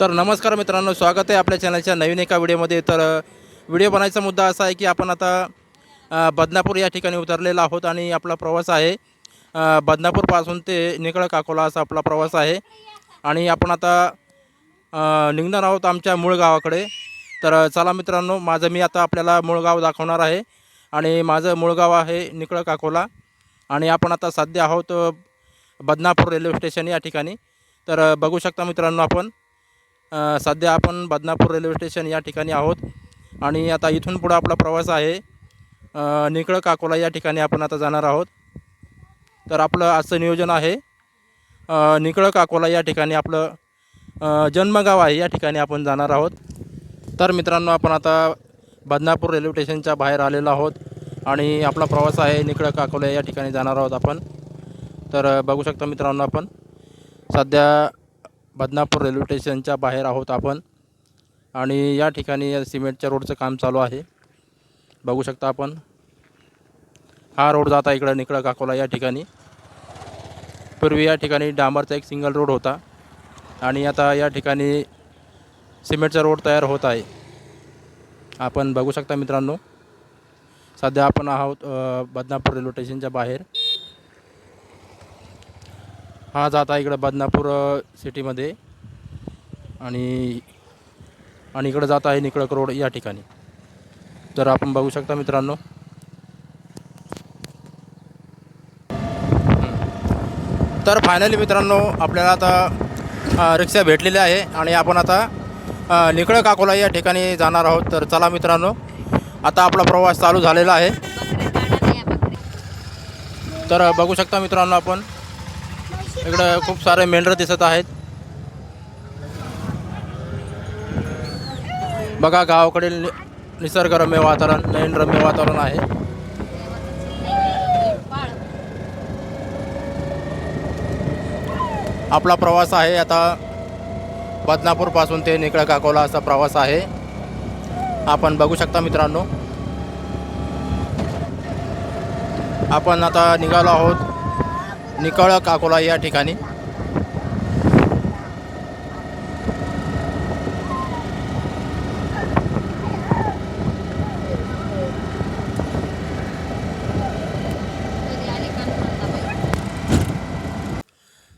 तर नमस्कार मित्रांनो स्वागत आहे आपल्या चॅनलच्या नवीन एका व्हिडिओमध्ये. तर व्हिडिओ बनायचा मुद्दा असा आहे की आपण आता बदनापूर या ठिकाणी उतरलेला आहोत आणि आपला प्रवास आहे. बदनापूरपासून ते निकळ काकोला असा आपला प्रवास आहे. आणि आपण आता निघणार आहोत आमच्या मूळ गावाकडे. तर चला मित्रांनो माझं मी आता आपल्याला मूळ गाव दाखवणार आहे. आणि माझं मूळ गाव आहे निकळ काकोला. आणि आपण आता सध्या आहोत बदनापूर रेल्वे स्टेशन या ठिकाणी. तर बघू शकता मित्रांनो आपण. सध्या आपण बदनापूर रेल्वे स्टेशन या ठिकाणी आहोत. आणि आता इथून पुढं आपला प्रवास आहे. निकळ काकोला या ठिकाणी आपण आता जाणार आहोत. तर आपलं आजचं नियोजन आहे. निकळ काकोला या ठिकाणी आपलं जन्मगाव आहे या ठिकाणी आपण जाणार आहोत. तर मित्रांनो आपण आता बदनापूर रेल्वे स्टेशनच्या बाहेर आलेलो आहोत. आणि आपला प्रवास आहे निकळ काकोला या ठिकाणी जाणार आहोत आपण. तर बघू शकता मित्रांनो आपण. सध्या बदनापूर रेल्वे स्टेशनच्या बाहेर आहोत आपण. आणि या ठिकाणी सिमेंटच्या रोडचं काम चालू आहे. बघू शकता आपण. हा रोड जाता इकडं निकडं काकोला या ठिकाणी. पूर्वी या ठिकाणी डांबरचा एक सिंगल रोड होता. आणि आता या ठिकाणी सिमेंटचा रोड तयार होत आहे. आपण बघू शकता मित्रांनो. सध्या आपण आहोत बदनापूर रेल्वे स्टेशनच्या बाहेर. हा जात आहे इकडं बदनापूर सिटीमध्ये. आणि आणि इकडं जात आहे निकडक रोड या ठिकाणी. तर आपण बघू शकता मित्रांनो. तर फायनली मित्रांनो आपल्याला आता रिक्षा भेटलेली आहे आणि आपण आता निकळक अकोला काकोला या ठिकाणी जाणार आहोत. तर चला मित्रांनो आता आपला प्रवास चालू झालेला आहे. तर बघू शकता मित्रांनो आपण इकडं खूप सारे मेंढर दिसत आहेत. बघा गावाकडील नि- निसर्गरम्य वातावरण नयनरम्य वातावरण आहे. आपला प्रवास आहे आता बदनापूरपासून ते निकळ काकोला असा प्रवास आहे. आपण बघू शकता मित्रांनो. आपण आता निघालो आहोत निकळ काकोला या ठिकाणी.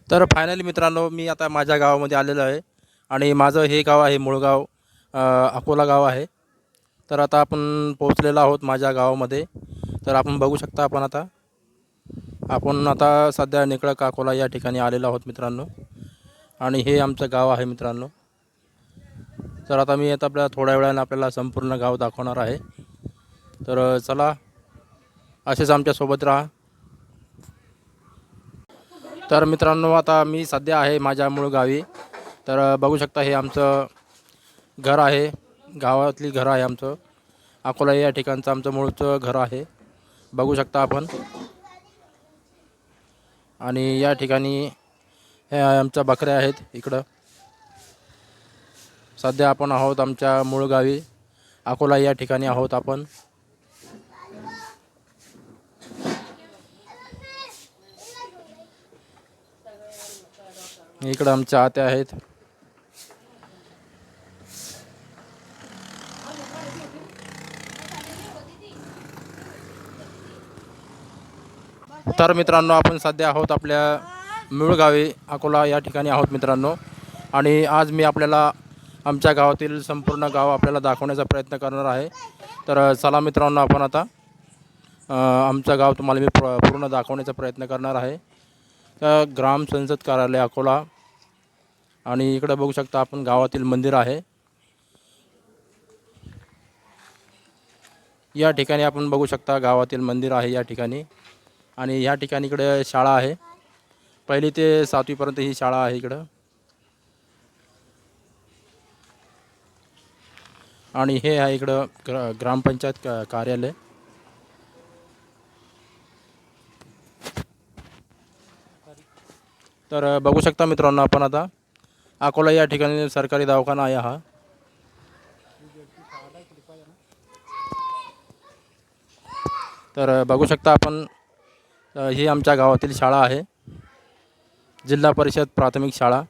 तर फायनली मित्रांनो मी आता माझ्या गावामध्ये आलेलो आहे. आणि माझं हे गाव आहे मुळगाव अकोला गाव आहे. तर आता आपण पोहोचलेलो आहोत माझ्या गावामध्ये. तर आपण बघू शकता आपण आता. आपण आता सध्या निकळा काकोला या ठिकाणी आलेलो आहोत मित्रांनो. आणि हे आमचं गाव आहे मित्रांनो. तर आता मी आता आपल्या थोड्या वेळानं आपल्याला संपूर्ण गाव दाखवणार आहे. तर चला. असेच आमच्यासोबत राहा. तर मित्रांनो आता मी सध्या आहे माझ्या मूळ गावी. तर बघू शकता हे आमचं घर आहे. गावातली घर आहे आमचं. अकोला या ठिकाणचं आमचं मूळचं घर आहे. बघू शकता आपण. आणि या ठिकाणी हे आमच्या बकऱ्या आहेत इकडं. सध्या आपण आहोत आमच्या मूळ गावी. अकोला या ठिकाणी आहोत आपण. इकडं आमच्या आत्या आहेत. तर मित्रांनो आपण सध्या आहोत आपल्या मूळ गावी अकोला या ठिकाणी आहोत मित्रांनो. आणि आज मी आपल्याला आमच्या गावातील संपूर्ण गाव आपल्याला दाखवण्याचा प्रयत्न करणार आहे. तर चला मित्रांनो आपण आता आमचं गाव तुम्हाला मी प्र पूर्ण दाखवण्याचा प्रयत्न करणार आहे. तर ग्राम संसद कार्यालय अकोला. आणि इकडं बघू शकता आपण गावातील मंदिर आहे. या ठिकाणी आपण बघू शकता गावातील मंदिर आहे या ठिकाणी. आणि ह्या ठिकाणी इकडे शाळा आहे. पहिली ते सातवीपर्यंत ही शाळा आहे इकडं. आणि हे आहे इकडं ग्र ग्रामपंचायत का कार्यालय. तर बघू शकता मित्रांनो आपण आता. अकोला या ठिकाणी सरकारी दवाखाना आहे हा. तर बघू शकता आपण ही आमच्या गावातील शाळा आहे. जिल्हा परिषद प्राथमिक शाळा.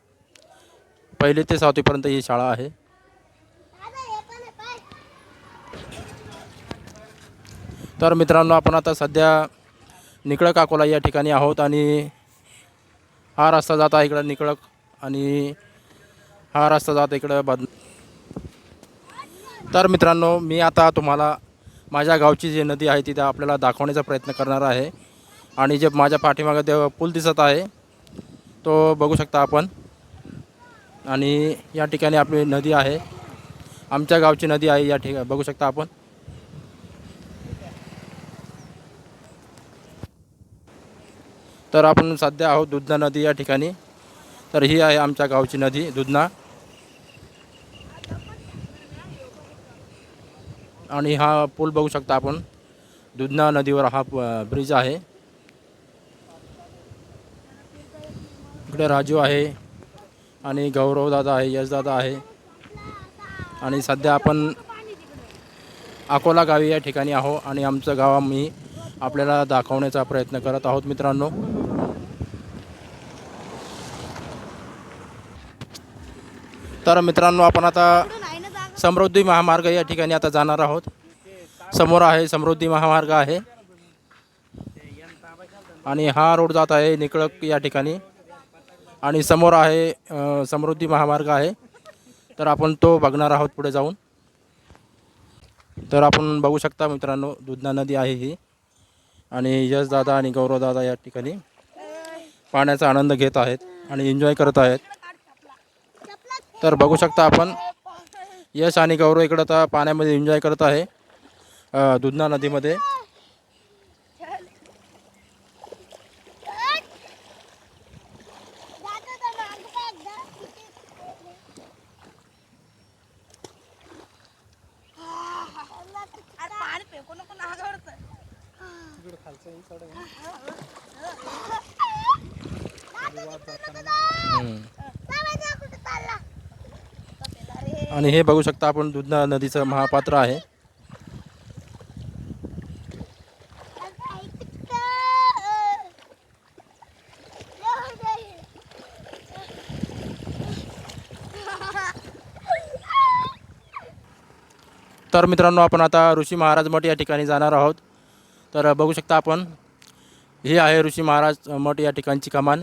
पहिली ते सातवीपर्यंत ही शाळा आहे. तर मित्रांनो आपण आता सध्या निकळक अकोला या ठिकाणी आहोत आणि हा रस्ता जात आहे इकडं निकळक आणि हा रस्ता जात इकडं बद. तर मित्रांनो मी आता तुम्हाला माझ्या गावची जी नदी आहे ती आपल्याला दाखवण्याचा प्रयत्न करणार आहे. आणि जे माझ्या पाठीमागं ते पूल दिसत आहे तो बघू शकता आपण. आणि या ठिकाणी आपली नदी आहे. आमच्या गावची नदी आहे या ठिकाणी बघू शकता आपण. तर आपण सध्या आहोत दुधना नदी या ठिकाणी. तर ही आहे आमच्या गावची नदी दुधना. आणि हा पूल बघू शकता आपण. दुधना नदीवर हा ब्रिज आहे. इकडे राजू आहे आणि गौरव दादा आहे यशदादा आहे. आणि सध्या आपण अकोला गावी या ठिकाणी आहो आणि आमचं गाव आम्ही आपल्याला दाखवण्याचा प्रयत्न करत आहोत मित्रांनो. तर मित्रांनो आपण आता समृद्धी महामार्ग या ठिकाणी आता जाणार आहोत. समोर आहे समृद्धी महामार्ग आहे. आणि हा रोड जात आहे निकळक या ठिकाणी. आणि समोर आहे अ, समृद्धी महामार्ग आहे. तर आपण तो बघणार आहोत पुढे जाऊन. तर आपण बघू शकता मित्रांनो दुधना नदी आहे ही. आणि यशदादा आणि गौरवदादा या ठिकाणी पाण्याचा आनंद घेत आहेत आणि एन्जॉय करत आहेत. तर बघू शकता आपण यश आणि गौरव इकडं आता पाण्यामध्ये एन्जॉय करत आहे अ, दुधना नदीमध्ये. आणि हे बघू शकता आपण दुधना नदीचं महापात्र आहे. तर मित्रांनो आपण आता ऋषी महाराज मठ या ठिकाणी जाणार आहोत. तर बघू शकता आपण. हे आहे ऋषी महाराज मठ या ठिकाणची कमान.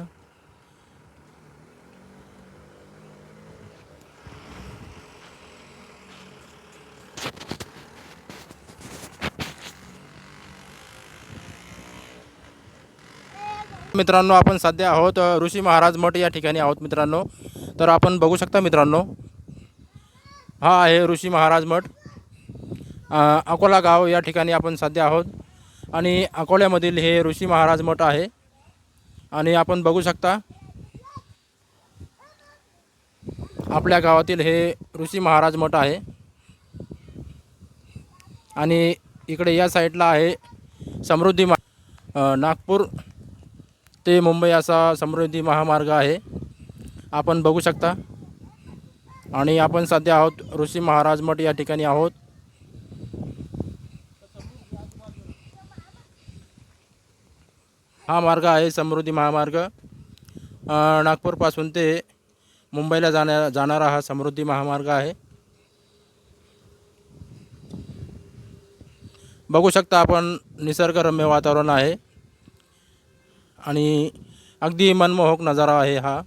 मित्रांनो आपण सध्या आहोत ऋषी महाराज मठ या ठिकाणी आहोत मित्रांनो. तर आपण बघू शकता मित्रांनो हा आहे ऋषी महाराज मठ. अकोला गाव या ठिकाणी आपण सध्या आहोत. आणि अकोल्यामधील हे ऋषी महाराज मठ आहे. आणि आपण बघू शकता आपल्या गावातील हे ऋषी महाराज मठ आहे. आणि इकडे या साईडला आहे समृद्धी महा नागपूर. ते मुंबई असा समृद्धी महामार्ग आहे. आपण बघू शकता. आणि आपण सध्या आहोत ऋषी महाराज मठ या ठिकाणी आहोत. हा मार्ग आहे समृद्धी महामार्ग. नागपूरपासून ते मुंबईला जाण्या जाणारा हा समृद्धी महामार्ग आहे. बघू शकता आपण निसर्गरम्य वातावरण आहे. आणि अगदी मनमोहक नजारा आहे हा.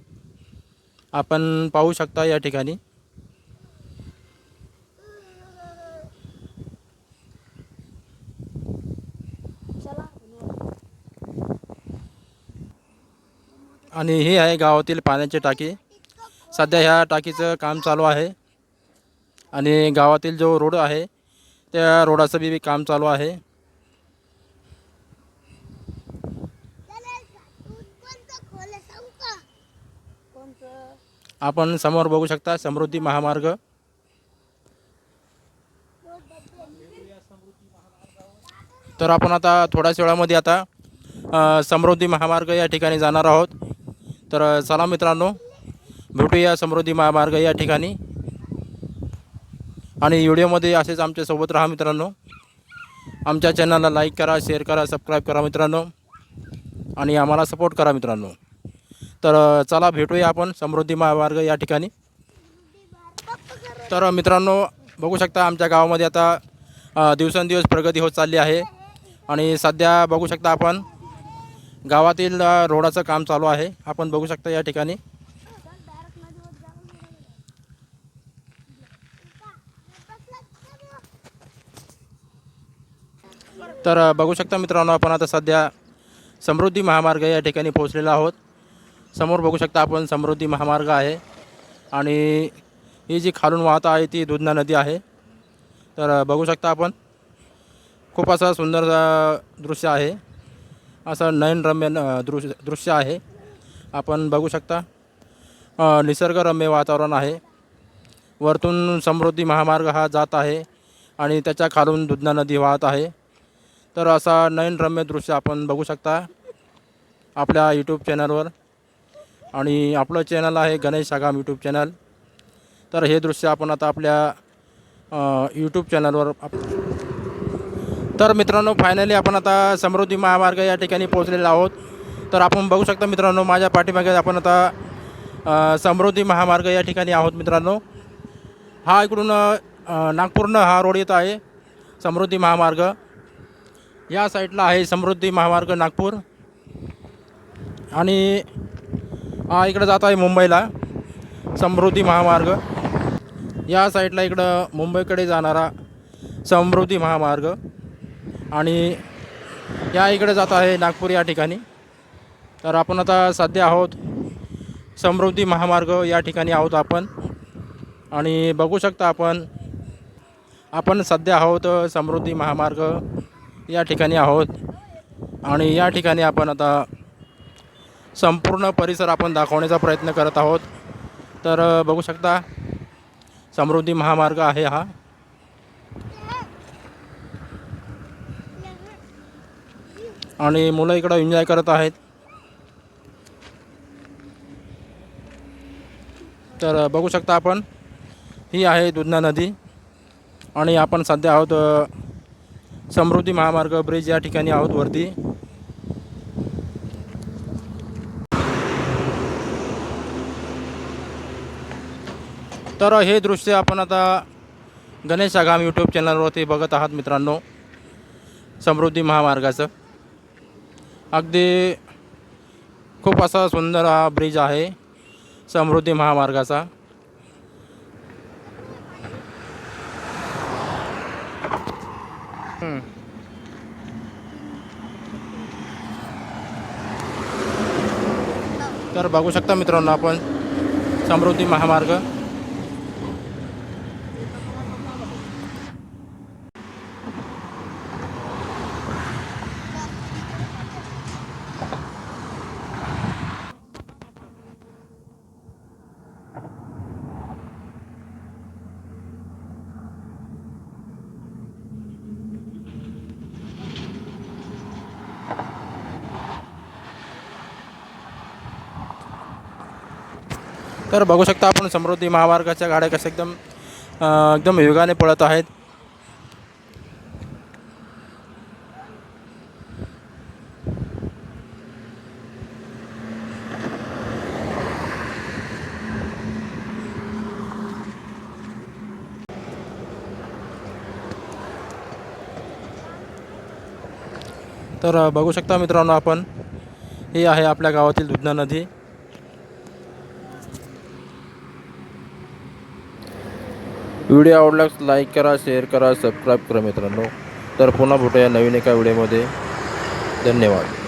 आपण पाहू शकता या ठिकाणी. आणि ही आहे गावातील पाण्याची टाकी. सध्या ह्या टाकीचं काम चालू आहे. आणि गावातील जो रोड आहे त्या रोडाचं बी काम चालू आहे. आपण समोर बघू शकता समृद्धी महामार्ग. तर आपण आता थोड्याच वेळामध्ये आता समृद्धी महामार्ग या ठिकाणी जाणार आहोत. तर चला मित्रांनो भेटूया समृद्धी महामार्ग या ठिकाणी. आणि व्हिडिओमध्ये असेच आमच्यासोबत राहा मित्रांनो. आमच्या चॅनलला लाईक करा शेअर करा सबस्क्राईब करा मित्रांनो. आणि आम्हाला सपोर्ट करा मित्रांनो. तर चला भेटूया आपण समृद्धी महामार्ग या ठिकाणी. तर मित्रांनो बघू शकता आमच्या गावामध्ये आता दिवसेंदिवस प्रगती होत चालली आहे. आणि सध्या बघू शकता आपण गावातील रोडाचं काम चालू आहे. आपण बघू शकता या ठिकाणी. तर बघू शकता मित्रांनो आपण आता सध्या समृद्धी महामार्ग या ठिकाणी पोहोचलेला आहोत. समोर बघू शकता आपण समृद्धी महामार्ग आहे. आणि ही जी खालून वाहत आहे ती दुधना नदी आहे. तर बघू शकता आपण. खूप असं सुंदर दृश्य आहे. असं नयनरम्य दृश्य दृश्य आहे. आपण बघू शकता निसर्गरम्य वातावरण आहे. वरतून समृद्धी महामार्ग हा जात आहे आणि त्याच्या खालून दुधना नदी वाहत आहे. तर असा नयनरम्य दृश्य आपण बघू शकता आपल्या यूट्यूब चॅनलवर आणि आपलं चॅनल आहे गणेश आगाम यूट्यूब चॅनल तर हे दृश्य आपण आता आपल्या यूट्यूब चॅनलवर आप तर मित्रांनो फायनली आपण आता समृद्धी महामार्ग या ठिकाणी पोहोचलेलो आहोत. तर आपण बघू शकता मित्रांनो माझ्या पाठीमागे आपण आता समृद्धी महामार्ग या ठिकाणी आहोत मित्रांनो. हा इकडून नागपूरनं हा रोड येत आहे समृद्धी महामार्ग. या साईडला आहे समृद्धी महामार्ग नागपूर. आणि हा इकडं जात आहे मुंबईला समृद्धी महामार्ग. या साईडला इकडं मुंबईकडे जाणारा समृद्धी महामार्ग. आणि या इकडे जात आहे नागपूर या ठिकाणी. तर आपण आता सध्या आहोत समृद्धी महामार्ग या ठिकाणी आहोत आपण. आणि बघू शकता आपण आपण सध्या आहोत समृद्धी महामार्ग या ठिकाणी आहोत. आणि या ठिकाणी आपण आता संपूर्ण परिसर आपण दाखवण्याचा प्रयत्न करत आहोत. तर बघू शकता समृद्धी महामार्ग आहे हा. आणि मुलं इकडं एन्जॉय करत आहेत. तर बघू शकता आपण ही आहे दुधना नदी. आणि आपण सध्या आहोत समृद्धी महामार्ग ब्रिज या ठिकाणी आहोत वरती. तर हे दृश्य आपण आता गणेश आगाम यूट्यूब चॅनलवरती बघत आहात मित्रांनो. समृद्धी महामार्गाचं. अगदी खूप असा सुंदर हा ब्रिज आहे समृद्धी महामार्गाचा. तर बघू शकता मित्रांनो आपण समृद्धी महामार्ग. तर बघू शकता आपण समृद्धी महामार्गाच्या गाड्या कशा एकदम एकदम वेगाने पळत आहेत. तर बघू शकता मित्रांनो आपण हे आहे आपल्या गावातील दुधना नदी. व्हिडिओ आवडल्यास लाईक करा शेअर करा सबस्क्राईब करा मित्रांनो. तर पुन्हा भेटूया नवीन एका व्हिडिओमध्ये. धन्यवाद.